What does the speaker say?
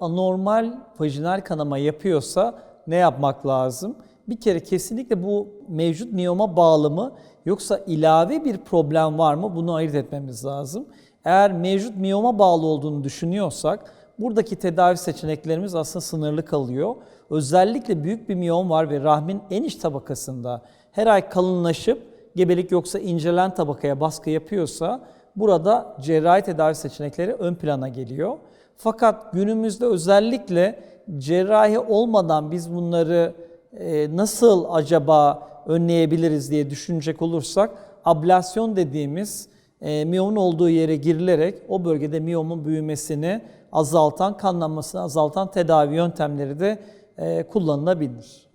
anormal vajinal kanama yapıyorsa ne yapmak lazım? Bir kere kesinlikle bu mevcut miyoma bağlı mı yoksa ilave bir problem var mı? Bunu ayırt etmemiz lazım. Eğer mevcut miyoma bağlı olduğunu düşünüyorsak buradaki tedavi seçeneklerimiz aslında sınırlı kalıyor. Özellikle büyük bir miyom var ve rahmin en iç tabakasında her ay kalınlaşıp gebelik yoksa incelen tabakaya baskı yapıyorsa burada cerrahi tedavi seçenekleri ön plana geliyor. Fakat günümüzde özellikle cerrahi olmadan biz bunları e, nasıl acaba önleyebiliriz diye düşünecek olursak ablasyon dediğimiz e, miyomun olduğu yere girilerek o bölgede miyomun büyümesini azaltan, kanlanmasını azaltan tedavi yöntemleri de e, kullanılabilir.